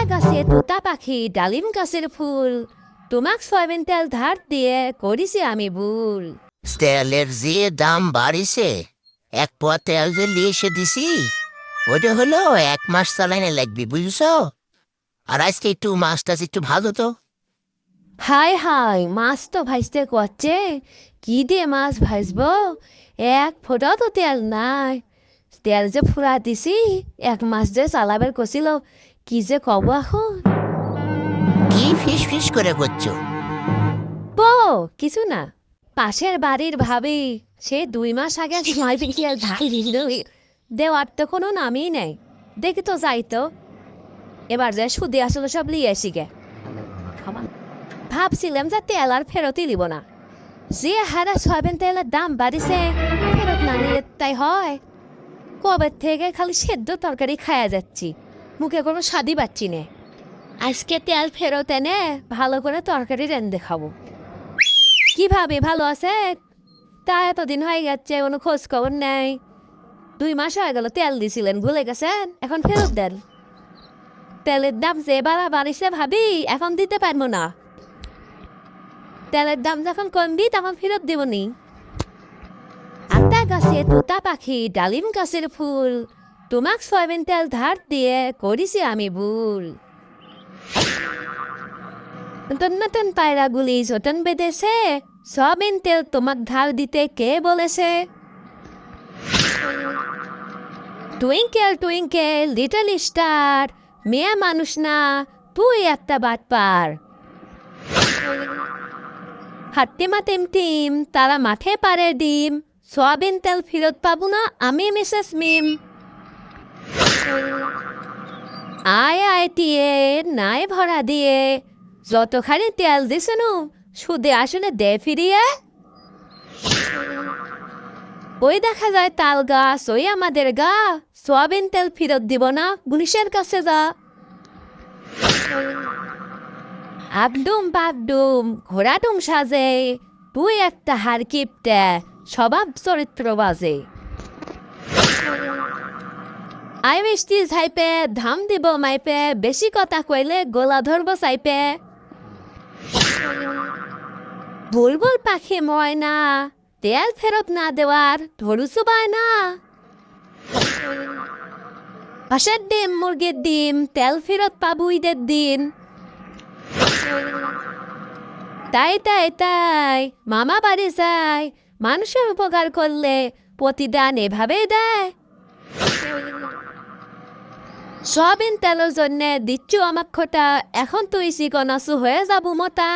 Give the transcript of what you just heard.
আতা গাছে তোতা পাখি ডালিম গাছের ফুল। তোমাক সয়াবিন তেল ধার দিয়ে করেছি আমি ভুল। তেলের যে দাম বাড়িছে এক পোয়া তেল যে এসে দিছি ওটা হলো এক মাস চালাইনে লাগবে বুঝছ? আর আজকে একটু মাছটা একটু ভালো তো। হাই হাই মাছ তো ভাজতে করছে কি দিয়ে মাছ ভাজবো? এক ফোটাও তো তেল নাই। তেল যে ফুরা দিছি এক মাস যে চালাবার কছিল কি যে কব এখন? কি ফিস ফিস করে করছ? বো কিছু না। পাশের বাড়ির ভাবি সে দুই মাস আগে পিছিয়ে ধাই দেওয়ার তো কোনো নামই নেই। দেখি তো যাই তো। এবার যে সুদে আসলে সব লিয়ে আসি গে। ভাবছিলাম যে তেল আর ফেরতই দিব না। যে হারা সয়াবিন তেলের দাম বাড়িছে ফেরত না নিলে তাই হয়। কবে থেকে খালি সেদ্ধ তরকারি খায়া যাচ্ছি? মুখে কোনো স্বাদই পাচ্ছি নে। আজকে তেল ফেরত এনে ভালো করে তরকারি রেন্দে খাব। কীভাবে ভালো আছে? তা এতদিন হয়ে গেছে, কোনো খোঁজ খবর নেই। দুই মাস হয়ে গেল তেল দিছিলেন, ভুলে গেছেন? এখন ফেরত দেন। তেলের দাম যে বাড়া বাড়িছে ভাবি, এখন দিতে পারব না। তেলের দাম যখন কমবি, তখন ফেরত দেব আতা গাছে তোতা পাখি, ডালিম গাছের ফুল। তোমাক সয়াবিন তেল ধার দিয়ে করেছি আমি ভুল। নতুন পায়রাগুলি যতন বেঁধেছে, সয়াবিন তেল তোমাক ধার দিতে কে বলেছে? টুইঙ্কেল টুইঙ্কেল, লিটল স্টার, মেয়ে মানুষ না, তুই একটা বাট পার। হাট্টিমা টিম টিম, তারা মাঠে পারে ডিম। সয়াবিন তেল ফেরত পাবো না? আমি মিসেস মিম। আয় আয় দিয়ে নাই ভরা দিয়ে। যতখানি তেল দিছেন সুদে আসলে দে ফিরিয়ে। ওই দেখা যায় তাল গাছ, ওই আমাদের গা। সোয়াবিন তেল ফেরত দিব না, পুলিশের কাছে যা। আবডুম বাবডুম ঘোড়াডুম সাজে। তুই একটা হার চরিত্র বাজে আই মিষ্টি ঝাইপে, ধাম দিব মাইপে, বেশি কথা কইলে গোলা ধরব চাইপে। বুলবুল পাখি ময়না, তেল ফেরত না দেওয়ার ধরুসু না। হাঁসের ডিম, মুরগির ডিম, তেল ফেরত পাবো ঈদের দিন। তাই তাই তাই, মামা বাড়ি যায় মানুষের উপকার করলে প্রতিদান এভাবে দেয়। সয়াবিন তেলের জন্য দিচ্ছু খোটা এখন তুই শিকনাসু হয়ে যাব মতা।